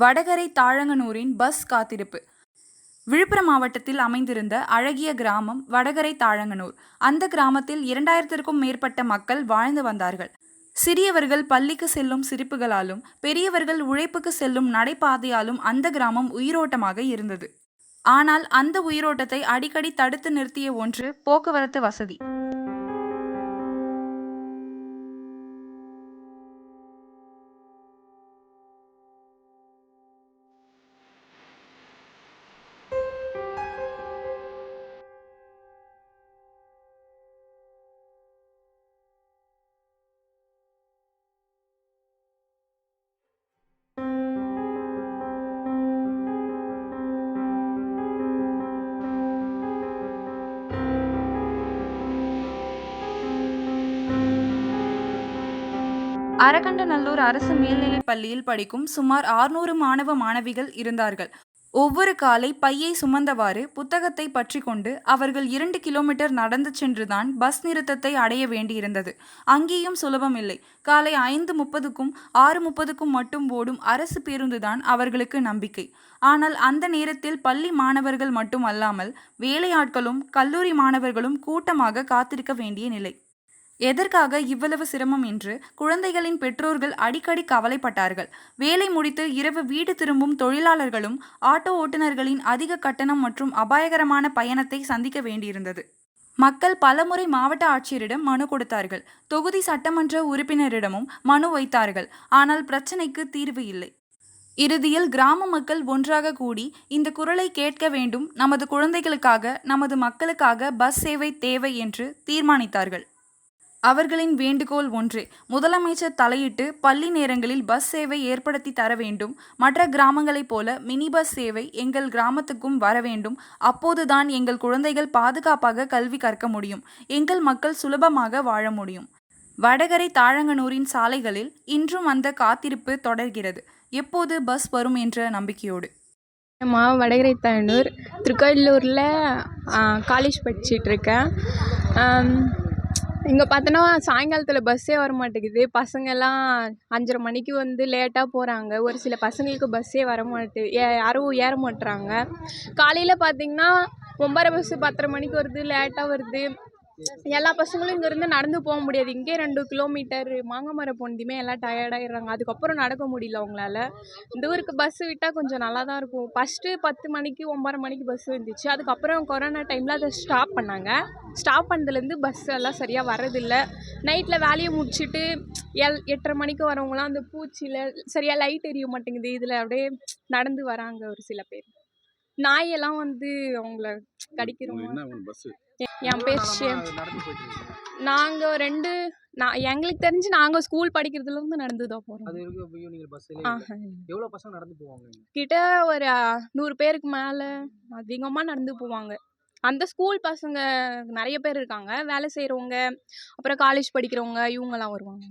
வடகரை தாழங்கனூரின் bus காத்திருப்பு. விழுப்புரம் மாவட்டத்தில் அமைந்திருந்த அழகிய கிராமம் வடகரை தாழங்கனூர். அந்த கிராமத்தில் இரண்டாயிரத்திற்கும் மேற்பட்ட மக்கள் வாழ்ந்து வந்தார்கள். சிறியவர்கள் பள்ளிக்கு செல்லும் சிரிப்புகளாலும் பெரியவர்கள் உழைப்புக்கு செல்லும் நடைபாதையாலும் அந்த கிராமம் உயிரோட்டமாக இருந்தது. ஆனால் அந்த உயிரோட்டத்தை அடிக்கடி தடுத்து நிறுத்திய ஒன்று போக்குவரத்து வசதி. அரகண்டநல்லூர் அரசு மேல்நிலைப் பள்ளியில் படிக்கும் சுமார் 600 மாணவ மாணவிகள் இருந்தார்கள். ஒவ்வொரு காலை பையை சுமந்தவாறு புத்தகத்தை பற்றி கொண்டு அவர்கள் இரண்டு கிலோமீட்டர் நடந்து சென்றுதான் பஸ் நிறுத்தத்தை அடைய வேண்டியிருந்தது. அங்கேயும் சுலபமில்லை காலை ஐந்து முப்பதுக்கும் ஆறு முப்பதுக்கும் மட்டும் ஓடும் அரசு பேருந்துதான் அவர்களுக்கு நம்பிக்கை. ஆனால் அந்த நேரத்தில் பள்ளி மாணவர்கள் மட்டும் அல்லாமல் வேலையாட்களும் கல்லூரி மாணவர்களும் கூட்டமாக காத்திருக்க வேண்டிய நிலை. எதற்காக இவ்வளவு சிரமம் என்று குழந்தைகளின் பெற்றோர்கள் அடிக்கடி கவலைப்பட்டார்கள். வேலை முடித்து இரவு வீடு திரும்பும் தொழிலாளர்களும் ஆட்டோ ஓட்டுநர்களின் அதிக கட்டணம் மற்றும் அபாயகரமான பயணத்தை சந்திக்க வேண்டியிருந்தது. மக்கள் பலமுறை மாவட்ட ஆட்சியரிடம் மனு கொடுத்தார்கள். தொகுதி சட்டமன்ற உறுப்பினரிடமும் மனு வைத்தார்கள். ஆனால் பிரச்சனைக்கு தீர்வு இல்லை. இறுதியில் கிராம மக்கள் ஒன்றாக கூடி இந்த குரலை கேட்க வேண்டும். நமது குழந்தைகளுக்காக நமது மக்களுக்காக பஸ் சேவை தேவை என்று தீர்மானித்தார்கள். அவர்களின் வேண்டுகோள் ஒன்றே. முதலமைச்சர் தலையிட்டு பள்ளி நேரங்களில் பஸ் சேவை ஏற்படுத்தி தர வேண்டும். மற்ற கிராமங்களைப் போல மினி பஸ் சேவை எங்கள் கிராமத்துக்கும் வர வேண்டும். அப்போதுதான் எங்கள் குழந்தைகள் பாதுகாப்பாக கல்வி கற்க முடியும். எங்கள் மக்கள் சுலபமாக வாழ முடியும். வடகரை தாழங்கனூரின் சாலைகளில் இன்றும் அந்த காத்திருப்பு தொடர்கிறது. எப்போது பஸ் வரும் என்ற நம்பிக்கையோடு. மா வடகரை தாயனூர் திருக்கோயிலூரில் காலேஜ் படிச்சிட்ருக்கேன் இங்கே பார்த்தோன்னா சாயங்காலத்தில் பஸ்ஸே வர மாட்டேங்குது பசங்கள்லாம் அஞ்சரை மணிக்கு வந்து லேட்டாக போகிறாங்க ஒரு சில பசங்களுக்கு பஸ்ஸே வர மாட்டு ஏ யாரும் ஏற மாட்டுறாங்க காலையில் பார்த்தீங்கன்னா ஒம்பரை பஸ்ஸு பத்தரை மணிக்கு வருது லேட்டாக வருது. எல்லா பசங்களும் இங்கேருந்து நடந்து போக முடியாது. இங்கே ரெண்டு கிலோமீட்டர் மாங்காமரம் போனதுமே எல்லாம் டயர்டாயிடுறாங்க அதுக்கப்புறம் நடக்க முடியல அவங்களால. இந்த ஊருக்கு பஸ்ஸு விட்டால் கொஞ்சம் நல்லா தான் இருக்கும். ஃபஸ்ட்டு பத்து மணிக்கு ஒம்பரை மணிக்கு பஸ் வந்துச்சு. அதுக்கப்புறம் கொரோனா டைமில் அதை ஸ்டாப் பண்ணாங்க. ஸ்டாப் பண்ணதுலேருந்து பஸ் எல்லாம் சரியாக வரதில்ல நைட்டில் வேலையை முடிச்சுட்டு எல் எட்டரை மணிக்கு வரவங்களாம் அந்த பூச்சியில் சரியாக லைட் எரிய மாட்டேங்குது. இதில் அப்படியே நடந்து வராங்க ஒரு சில பேர். நாயெல்லாம் வந்து அவங்கள கடிக்கிறோம் பஸ் என் பேர் ஷேம் நாங்கள் ரெண்டு நான் எங்களுக்கு தெரிஞ்சு நாங்கள் ஸ்கூல் படிக்கிறதுலேருந்து நடந்து தான் போகிறோம்? கிட்ட ஒரு நூறு பேருக்கு மேலே அதிகமாக நடந்து போவாங்க. அந்த ஸ்கூல் பசங்க நிறைய பேர் இருக்காங்க. வேலை செய்கிறவங்க அப்புறம் காலேஜ் படிக்கிறவங்க இவங்கெல்லாம் வருவாங்க.